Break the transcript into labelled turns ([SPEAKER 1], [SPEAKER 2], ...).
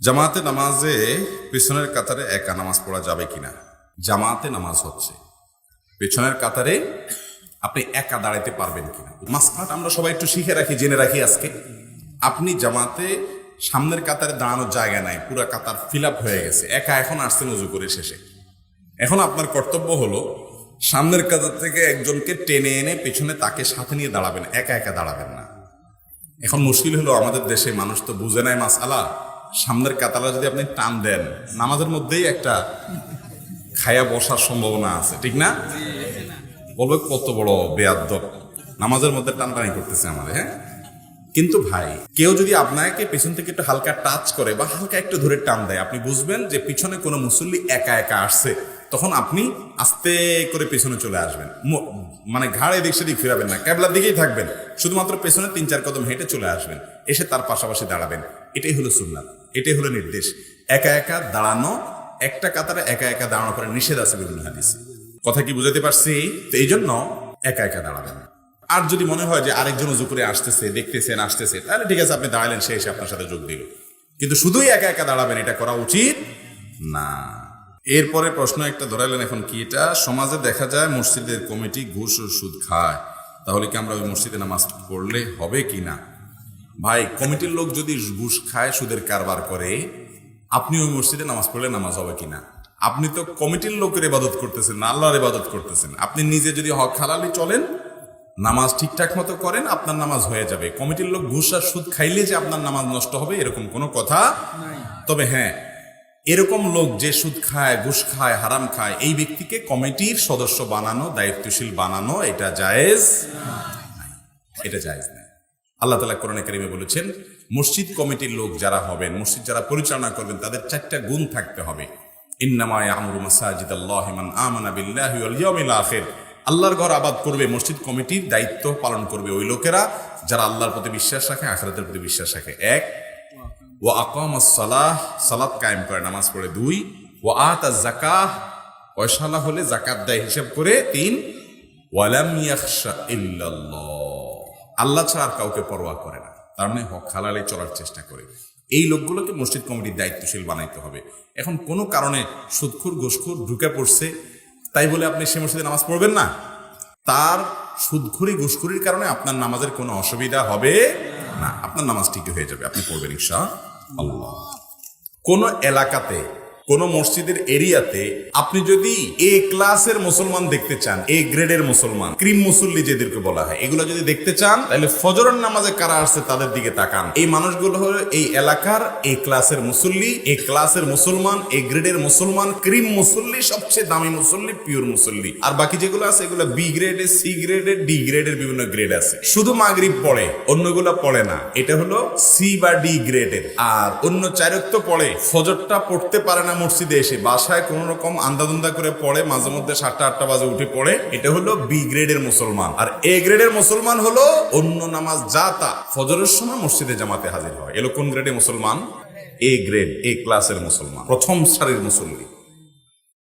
[SPEAKER 1] জামাতে নামাজে পেছনের কাতারে একা নামাজ পড়া যাবে কিনা? জামাতে নামাজ হচ্ছে। পেছনের কাতারে আপনি একা দাঁড়াতে পারবেন কিনা? মাসকাট আমরা সবাই একটু শিখে রাখি, জেনে রাখি আজকে। আপনি জামাতে সামনের কাতারে দাঁড়ানোর জায়গা নাই, পুরো কাতার ফিল আপ হয়ে গেছে। একা এখন আসছেন উজু করে শেষে। এখন আপনার কর্তব্য হলো সামনের কাতার থেকে একজনকে টেনে এনে পেছনে তাকে সাথে নিয়ে দাঁড়াবেন, একা একা দাঁড়াবেন না। এখন মুশকিল হলো আমাদের দেশে মানুষ তো বুঝে নাই মাসালা। সামনের কাতারা যদি আপনি টান দেন, নামাজের মধ্যেই একটা খায়া বসার সম্ভাবনা আছে, ঠিক না? বলবে, কত বড় বেয়াদ্দব নামাজের মধ্যে টানটানি করতেছে আমাদের হ্যাঁ? কিন্তু ভাই, কেউ যদি আপনাকে পেছন থেকে একটু হালকা টাচ করে বা হালকা একটু ধরে টান দেয়, আপনি বুঝবেন যে পিছনে কোনো মুসল্লি একা একা আসছে, তখন আপনি আস্তে করে পেছনে চলে আসবেন। মানে ঘাড় এদিক সেদিক ফিরাবেন না, ক্যাবলার দিকেই থাকবেন। শুধুমাত্র পেছনে তিন চার কদম হেঁটে চলে আসবেন, এসে তার পাশাপাশি দাঁড়াবেন। এটাই হলো সুন্নাত, এটাই হলো নির্দেশ। একা একা দাঁড়ানো, একটা কাতারে একা একা দাঁড়ানো করে নিষেধ আছে বিভিন্ন হাদিস। কথা কি বুঝাতে পারছি? তো এই জন্য একা একা দাঁড়াবেন। আর যদি মনে হয় যে আরেকজন উজু করে আসতেছে, দেখতেছেন, আসতেছে, তাহলে ঠিক আছে, আপনি দাঁড়ালেন সে এসে আপনার সাথে যোগ দিল। কিন্তু শুধুই একা একা দাঁড়াবেন, এটা করা উচিত না। এরপরে প্রশ্ন একটা ধরাইলেন এখন কি এটা? সমাজে দেখা যায় মসজিদের কমিটি ঘুষ ও সুদ খায়। তাহলে কি আমরা ওই মসজিদে নামাজ পড়লে হবে কি না? ভাই কমিটির লোক যদি ঘুষ খায় সুদের কারবার করে আপনি ওই মসজিদে নামাজ পড়লে নামাজ হবে কিনা? আপনি তো কমিটির লোকের ইবাদত করতেছেন না আল্লাহর ইবাদত করতেছেন। আপনি নিজে যদি হক হালালি চলেন নামাজ ঠিকঠাক মতো করেন আপনার নামাজ হয়ে যাবে। কমিটির লোক ঘুষ আর সুদ খাইলে যে আপনার নামাজ নষ্ট হবে এরকম কোনো কথা তবে হ্যাঁ এরকম লোক যে সুদ খায় ঘুষ খায় হারাম খায় এই ব্যক্তিকে কমিটির সদস্য বানানো দায়িত্বশীল বানানো এটা জায়েজ? এটা জায়েজ নাই আল্লাহ তালা কোরআনে কারিমে বলেছেন, মসজিদ কমিটির লোক যারা হবেন, মসজিদ যারা পরিচালনা করবেন, তাদের চারটা গুণ থাকতে হবে। আল্লাহর ঘর আবাদ করবে, মসজিদ কমিটির দায়িত্ব পালন করবে ওই লোকেরা যারা আল্লাহর প্রতি বিশ্বাস রাখে, আখিরাতের প্রতি বিশ্বাস রাখে। এক ও আকাম সালাহ, সালাত কায়েম করে, নামাজ পড়ে। দুই ও আত জাকাহ পয়সালা হলে জাকাত দেয় হিসাব করে। তিন ওয়ালাম ইয়াখশা ইল্লাল্লাহ। আল্লাহ ছাড়া আর কাউকে পরোয়া করে না। তার মানে হক হালালে চলার চেষ্টা করে। এই লোকগুলোকে মসজিদ কমিটির দায়িত্বশীল বানাইতে হবে। এখন কোনো কারণে সুদখুর ঘুষখুর ঢুকে পড়ছে, তাই বলে আপনি সে মসজিদে নামাজ পড়বেন না? তার সুদখুরি ঘুষখুরির কারণে আপনার নামাজের কোনো অসুবিধা হবে না। আপনার নামাজ ঠিকই হয়ে যাবে। আপনি পড়বেন ইনশা আল্লাহ কোন এলাকাতে কোন মসজিদের এরিয়াতে আপনি যদি এ ক্লাসের মুসলমান দেখতে চান এ গ্রেডের মুসলমান, ক্রিম মুসল্লি যেদেরকে বলা হয়, এগুলো যদি দেখতে চান, তাহলে ফজরের নামাজে কারা আসছে তাদের দিকে তাকান। এই মানুষগুলো হলো এই এলাকার এ ক্লাসের মুসল্লি এ ক্লাসের মুসলমান এ গ্রেডের মুসলমান, ক্রিম মুসল্লি, সবচেয়ে দামি মুসল্লি পিওর মুসল্লি। আর বাকি যেগুলো আছে, এগুলো বি গ্রেডের সি গ্রেডের ডি গ্রেডের বিভিন্ন গ্রেড আছে। শুধু মাগরিব পড়ে, অন্যগুলো পড়ে না। এটা হলো সি বা ডি গ্রেডের আর অন্য চারক্ত পড়ে, ফজরটা পড়তে পারে না মসজিদে এসে বাসায় কোন রকম আন্দাদুন্দা করে পড়ে, মাঝে মধ্যে সাতটা, আটটা বাজে উঠে পড়ে। এটা হলো বি গ্রেডের মুসলমান। আর এ গ্রেডের মুসলমান হলো অন্য নামাজ যা তা ফজরের সময় মসজিদে জামাতে হাজির হয়। এলো কোন গ্রেডের মুসলমান? এ গ্রেড এ ক্লাসের মুসলমান, প্রথম সারির মুসল্লি।